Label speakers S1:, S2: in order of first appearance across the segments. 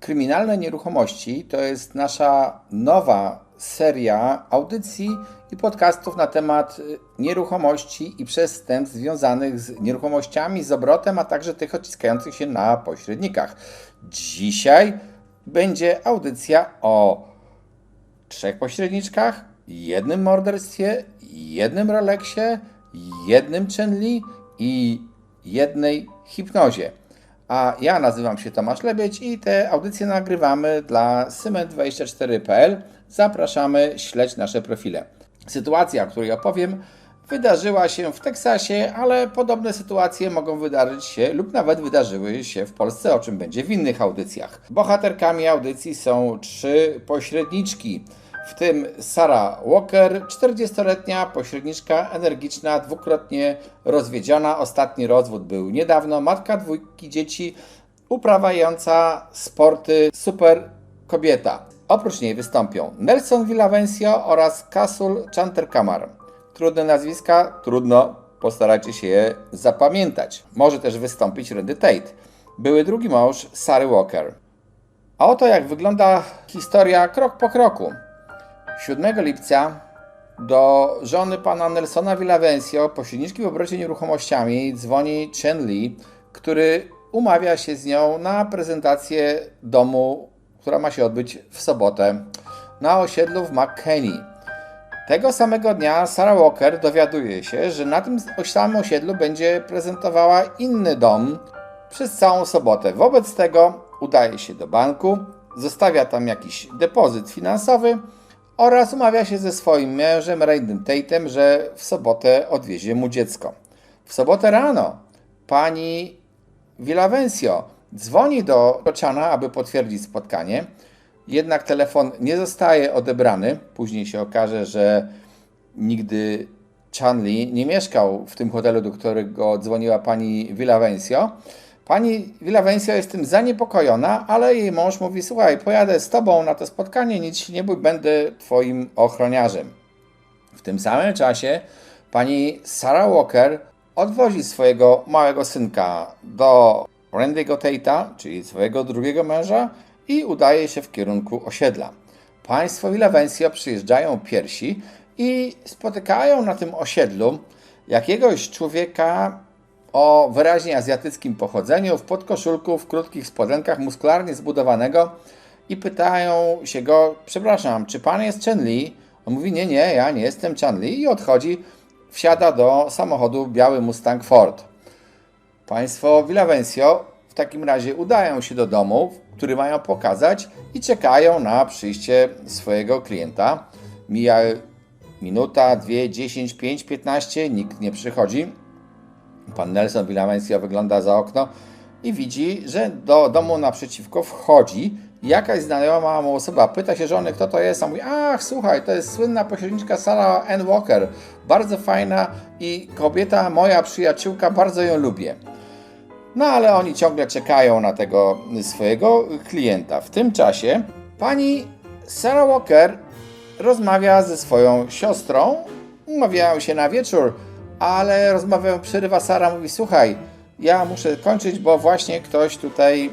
S1: Kryminalne nieruchomości to jest nasza nowa seria audycji i podcastów na temat y, nieruchomości i przestępstw związanych z nieruchomościami, z obrotem, a także tych odciskających się na pośrednikach. Dzisiaj będzie audycja o trzech pośredniczkach, jednym morderstwie, jednym Rolexie, jednym Chenli i jednej hipnozie. A ja nazywam się Tomasz Lebieć i te audycje nagrywamy dla Cement24.pl. Zapraszamy, śledź nasze profile. Sytuacja, o której opowiem, wydarzyła się w Teksasie, ale podobne sytuacje mogą wydarzyć się lub nawet wydarzyły się w Polsce, o czym będzie w innych audycjach. Bohaterkami audycji są trzy pośredniczki, w tym Sarah Walker, 40-letnia pośredniczka energiczna, dwukrotnie rozwiedziona. Ostatni rozwód był niedawno, matka dwójki dzieci, uprawiająca sporty, super kobieta. Oprócz niej wystąpią Nelson Villavencio oraz Kasul Chanterkamar. Trudne nazwiska, trudno, postarajcie się je zapamiętać. Może też wystąpić Randy Tate, były drugi mąż Sary Walker. A oto jak wygląda historia krok po kroku. 7 lipca do żony pana Nelsona Villavencio, pośredniczki w obrocie nieruchomościami, dzwoni Chen Li, który umawia się z nią na prezentację domu, która ma się odbyć w sobotę na osiedlu w McKinney. Tego samego dnia Sarah Walker dowiaduje się, że na tym samym osiedlu będzie prezentowała inny dom przez całą sobotę. Wobec tego udaje się do banku, zostawia tam jakiś depozyt finansowy oraz umawia się ze swoim mężem Raydem Tatem, że w sobotę odwiezie mu dziecko. W sobotę rano pani Villavencio dzwoni do Chana, aby potwierdzić spotkanie. Jednak telefon nie zostaje odebrany. Później się okaże, że nigdy Chanli nie mieszkał w tym hotelu, do którego dzwoniła pani Villavencio. Pani Villavencio jest tym zaniepokojona, ale jej mąż mówi: Słuchaj, pojadę z tobą na to spotkanie, nic się nie bój, będę twoim ochroniarzem. W tym samym czasie pani Sarah Walker odwozi swojego małego synka do Randy'ego Tate'a, czyli swojego drugiego męża, i udaje się w kierunku osiedla. Państwo Villavencio przyjeżdżają piersi i spotykają na tym osiedlu jakiegoś człowieka o wyraźnie azjatyckim pochodzeniu, w podkoszulku, w krótkich spodenkach, muskularnie zbudowanego i pytają się go, przepraszam, czy pan jest Chen Li? On mówi, nie, nie, ja nie jestem Chen Li i odchodzi, wsiada do samochodu biały Mustang Ford. Państwo Villavencio w takim razie udają się do domu, który mają pokazać i czekają na przyjście swojego klienta. Mija minuta, dwie, dziesięć, pięć, piętnaście, nikt nie przychodzi. Pan Nelson Villavencio wygląda za okno i widzi, że do domu naprzeciwko wchodzi jakaś znajoma mu osoba. Pyta się żony, kto to jest, a mówi, ach, słuchaj, to jest słynna pośredniczka Sarah Ann Walker. Bardzo fajna i kobieta, moja przyjaciółka, bardzo ją lubię. No ale oni ciągle czekają na tego swojego klienta. W tym czasie pani Sarah Walker rozmawia ze swoją siostrą, umawiają się na wieczór, ale rozmowę przerywa Sara, mówi, słuchaj, ja muszę kończyć, bo właśnie ktoś tutaj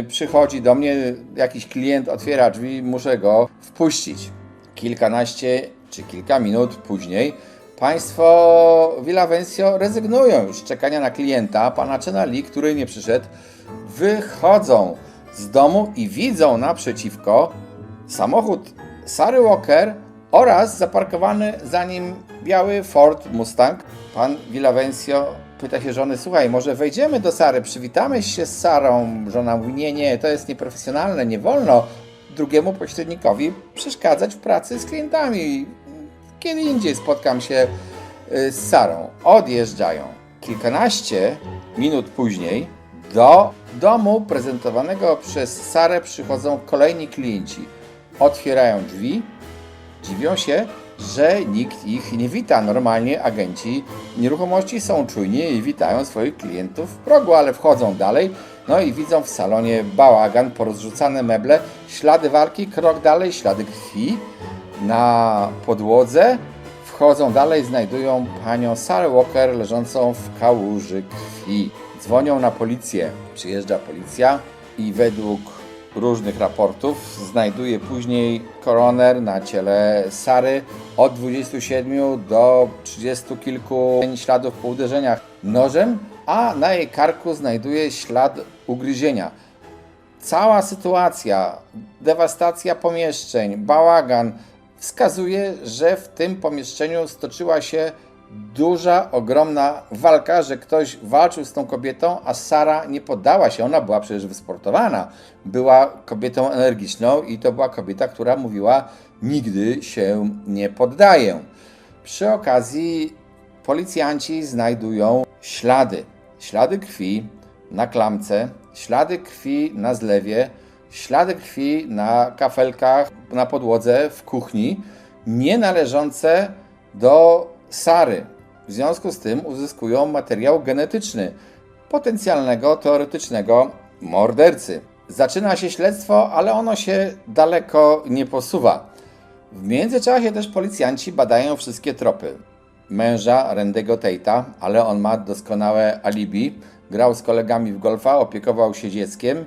S1: y, przychodzi do mnie, jakiś klient otwiera drzwi, muszę go wpuścić. Kilkanaście czy kilka minut później państwo Villavencio rezygnują już z czekania na klienta, pana Chenali, który nie przyszedł, wychodzą z domu i widzą naprzeciwko samochód Sary Walker oraz zaparkowany za nim biały Ford Mustang. Pan Villavencio pyta się żony, słuchaj, może wejdziemy do Sary, przywitamy się z Sarą. Żona mówi, nie, nie, to jest nieprofesjonalne, nie wolno drugiemu pośrednikowi przeszkadzać w pracy z klientami. Kiedy indziej spotkam się y, z Sarą. Odjeżdżają. Kilkanaście minut później do domu prezentowanego przez Sarę przychodzą kolejni klienci. Otwierają drzwi, dziwią się, że nikt ich nie wita. Normalnie agenci nieruchomości są czujni i witają swoich klientów w progu, ale wchodzą dalej, no i widzą w salonie bałagan, porozrzucane meble, ślady walki, krok dalej, ślady krwi na podłodze. Wchodzą dalej, znajdują panią Sarah Walker leżącą w kałuży krwi. Dzwonią na policję. Przyjeżdża policja i według różnych raportów znajduje później koroner na ciele Sary od 27 do 30 kilku śladów po uderzeniach nożem, a na jej karku znajduje ślad ugryzienia. Cała sytuacja, dewastacja pomieszczeń, bałagan wskazuje, że w tym pomieszczeniu stoczyła się duża, ogromna walka, że ktoś walczył z tą kobietą, a Sara nie poddała się. Ona była przecież wysportowana. Była kobietą energiczną i to była kobieta, która mówiła: Nigdy się nie poddaję. Przy okazji policjanci znajdują ślady. Ślady krwi na klamce, ślady krwi na zlewie, ślady krwi na kafelkach, na podłodze w kuchni, nie należące do Sary. W związku z tym uzyskują materiał genetyczny potencjalnego, teoretycznego mordercy. Zaczyna się śledztwo, ale ono się daleko nie posuwa. W międzyczasie też policjanci badają wszystkie tropy. Męża Randego Tate'a, ale on ma doskonałe alibi. Grał z kolegami w golfa, opiekował się dzieckiem.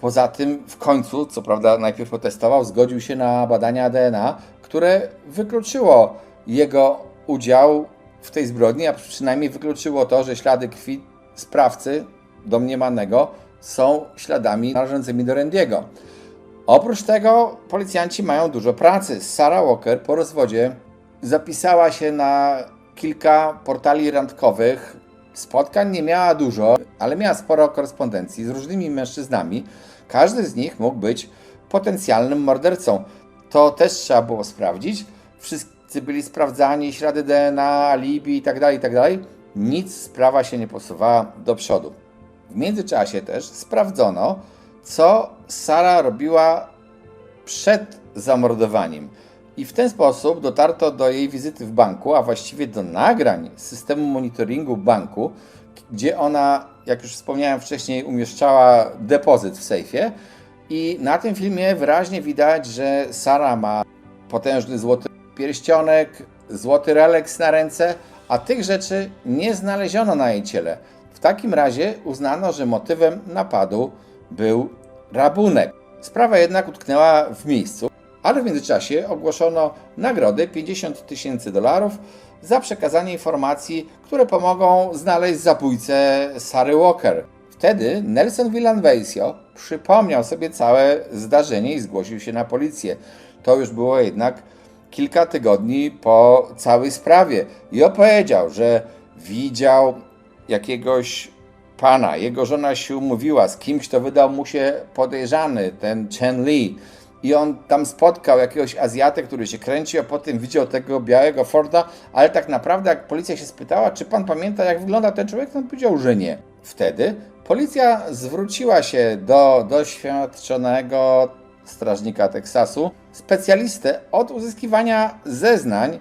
S1: Poza tym w końcu, co prawda najpierw protestował, zgodził się na badania DNA, które wykluczyło jego udział w tej zbrodni, a przynajmniej wykluczyło to, że ślady krwi sprawcy domniemanego są śladami należącymi do Randiego. Oprócz tego policjanci mają dużo pracy. Sarah Walker po rozwodzie zapisała się na kilka portali randkowych. Spotkań nie miała dużo, ale miała sporo korespondencji z różnymi mężczyznami. Każdy z nich mógł być potencjalnym mordercą. To też trzeba było sprawdzić. Wszyscy byli sprawdzani, ślady DNA, alibi itd., itd. Nic sprawa się nie posuwała do przodu. W międzyczasie też sprawdzono, co Sara robiła przed zamordowaniem. I w ten sposób dotarto do jej wizyty w banku, a właściwie do nagrań systemu monitoringu banku, gdzie ona, jak już wspomniałem wcześniej, umieszczała depozyt w sejfie. I na tym filmie wyraźnie widać, że Sara ma potężny złoty pierścionek, złoty releks na ręce, a tych rzeczy nie znaleziono na jej ciele. W takim razie uznano, że motywem napadu był rabunek. Sprawa jednak utknęła w miejscu, ale w międzyczasie ogłoszono nagrodę 50 tysięcy dolarów za przekazanie informacji, które pomogą znaleźć zabójcę Sary Walker. Wtedy Nelson Villanvesio przypomniał sobie całe zdarzenie i zgłosił się na policję. To już było jednak kilka tygodni po całej sprawie i opowiedział, że widział jakiegoś pana. Jego żona się umówiła z kimś, kto wydał mu się podejrzany, ten Chen Li. I on tam spotkał jakiegoś Azjatę, który się kręci, a potem widział tego białego Forda, ale tak naprawdę jak policja się spytała, czy pan pamięta jak wygląda ten człowiek, to on powiedział, że nie. Wtedy policja zwróciła się do doświadczonego strażnika Teksasu, specjalistę od uzyskiwania zeznań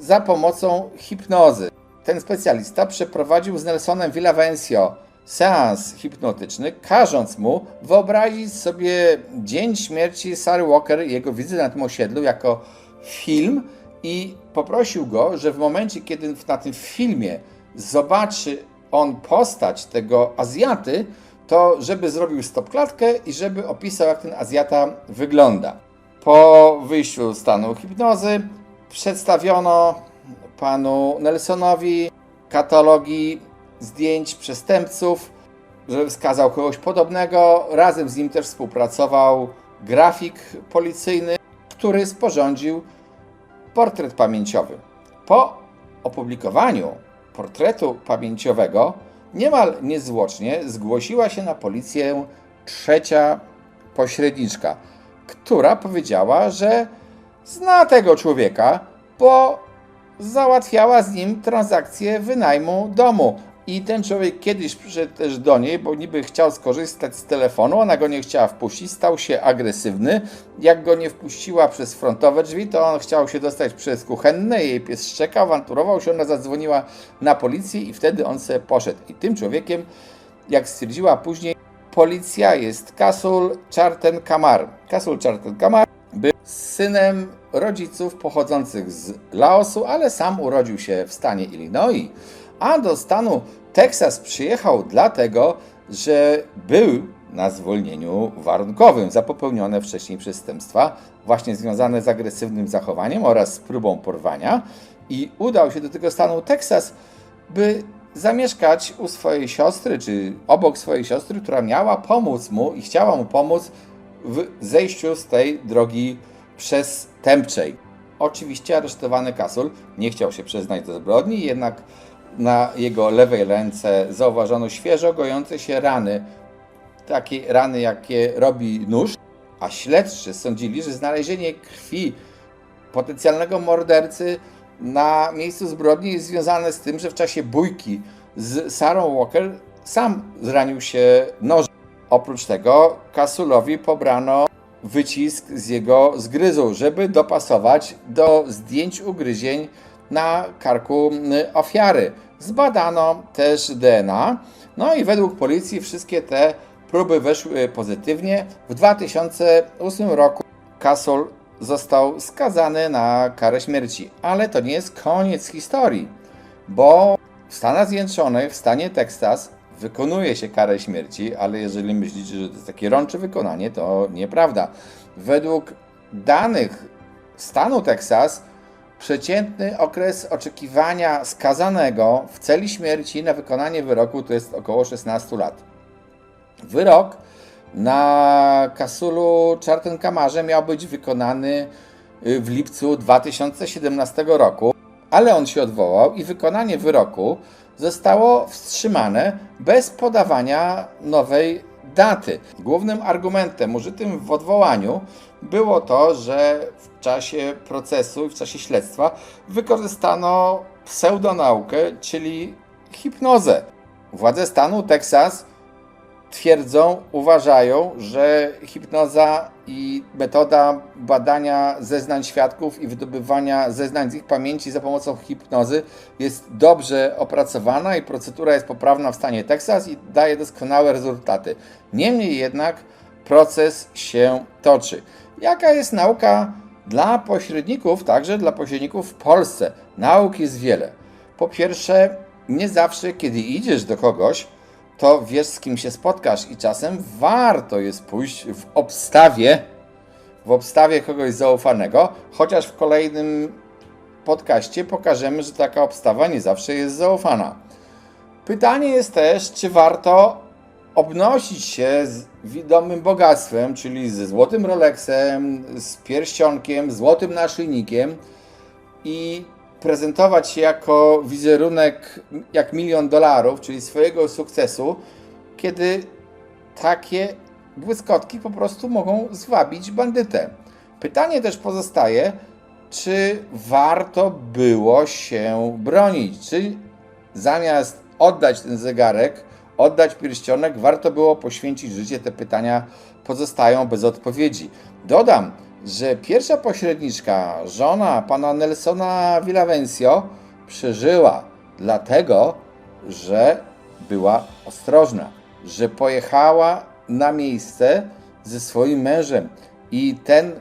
S1: za pomocą hipnozy. Ten specjalista przeprowadził z Nelsonem Villavencio seans hipnotyczny, każąc mu wyobrazić sobie dzień śmierci Sary Walker i jego wizytę na tym osiedlu jako film i poprosił go, że w momencie, kiedy na tym filmie zobaczy on postać tego Azjaty, to żeby zrobił stopklatkę i żeby opisał, jak ten Azjata wygląda. Po wyjściu z stanu hipnozy przedstawiono panu Nelsonowi katalogi zdjęć przestępców, żeby wskazał kogoś podobnego. Razem z nim też współpracował grafik policyjny, który sporządził portret pamięciowy. Po opublikowaniu portretu pamięciowego niemal niezwłocznie zgłosiła się na policję trzecia pośredniczka, która powiedziała, że zna tego człowieka, bo załatwiała z nim transakcję wynajmu domu. I ten człowiek kiedyś przyszedł też do niej, bo niby chciał skorzystać z telefonu, ona go nie chciała wpuścić, stał się agresywny. Jak go nie wpuściła przez frontowe drzwi, to on chciał się dostać przez kuchenne, jej pies szczekał, awanturował się, ona zadzwoniła na policję i wtedy on sobie poszedł. I tym człowiekiem, jak stwierdziła później, policja jest Kasul Charten Kamar. Kasul Charten Kamar był synem rodziców pochodzących z Laosu, ale sam urodził się w stanie Illinois a do stanu Teksas przyjechał dlatego, że był na zwolnieniu warunkowym za popełnione wcześniej przestępstwa, właśnie związane z agresywnym zachowaniem oraz z próbą porwania. I udał się do tego stanu Teksas, by zamieszkać u swojej siostry, czy obok swojej siostry, która miała pomóc mu i chciała mu pomóc w zejściu z tej drogi przestępczej. Oczywiście aresztowany Kasul nie chciał się przyznać do zbrodni, jednak na jego lewej ręce zauważono świeżo gojące się rany, takie rany, jakie robi nóż, a śledczy sądzili, że znalezienie krwi potencjalnego mordercy na miejscu zbrodni jest związane z tym, że w czasie bójki z Sarą Walker sam zranił się nożem. Oprócz tego Kasulowi pobrano wycisk z jego zgryzu, żeby dopasować do zdjęć ugryzień na karku ofiary. Zbadano też DNA, no i według policji wszystkie te próby weszły pozytywnie. W 2008 roku Kasul został skazany na karę śmierci, ale to nie jest koniec historii, bo w Stanach Zjednoczonych, w stanie Teksas, wykonuje się karę śmierci, ale jeżeli myślicie, że to jest takie rącze wykonanie, to nieprawda. Według danych stanu Teksas, przeciętny okres oczekiwania skazanego w celi śmierci na wykonanie wyroku to jest około 16 lat. Wyrok na Kasulu Czartenkamarze miał być wykonany y, w lipcu 2017 roku, ale on się odwołał i wykonanie wyroku zostało wstrzymane bez podawania nowej daty. Głównym argumentem użytym w odwołaniu było to, że w czasie procesu i w czasie śledztwa wykorzystano pseudonaukę, czyli hipnozę. Władze stanu Teksas twierdzą, uważają, że hipnoza i metoda badania zeznań świadków i wydobywania zeznań z ich pamięci za pomocą hipnozy jest dobrze opracowana i procedura jest poprawna w stanie Teksas i daje doskonałe rezultaty. Niemniej jednak proces się toczy. Jaka jest nauka dla pośredników, także dla pośredników w Polsce? Nauk jest wiele. Po pierwsze, nie zawsze, kiedy idziesz do kogoś, to wiesz, z kim się spotkasz i czasem warto jest pójść w obstawie, w obstawie kogoś zaufanego, chociaż w kolejnym podcaście pokażemy, że taka obstawa nie zawsze jest zaufana. Pytanie jest też, czy warto obnosić się z widomym bogactwem, czyli ze złotym Rolexem, z pierścionkiem, złotym naszyjnikiem i prezentować się jako wizerunek jak milion dolarów, czyli swojego sukcesu, kiedy takie błyskotki po prostu mogą zwabić bandytę. Pytanie też pozostaje, czy warto było się bronić? Czy zamiast oddać ten zegarek, oddać pierścionek, warto było poświęcić życie? Te pytania pozostają bez odpowiedzi. Dodam, że pierwsza pośredniczka, żona pana Nelsona Villavencio, przeżyła dlatego, że była ostrożna, że pojechała na miejsce ze swoim mężem i ten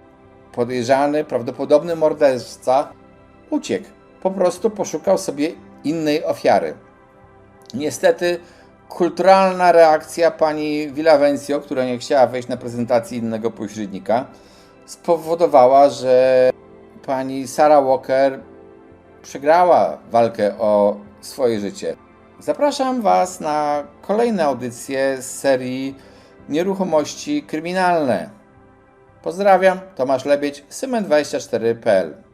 S1: podejrzany, prawdopodobny morderca uciekł. Po prostu poszukał sobie innej ofiary. Niestety kulturalna reakcja pani Villavencio, która nie chciała wejść na prezentację innego pośrednika, spowodowała, że pani Sarah Walker przegrała walkę o swoje życie. Zapraszam Was na kolejne audycje z serii Nieruchomości Kryminalne. Pozdrawiam, Tomasz Lebieć, Symen24.pl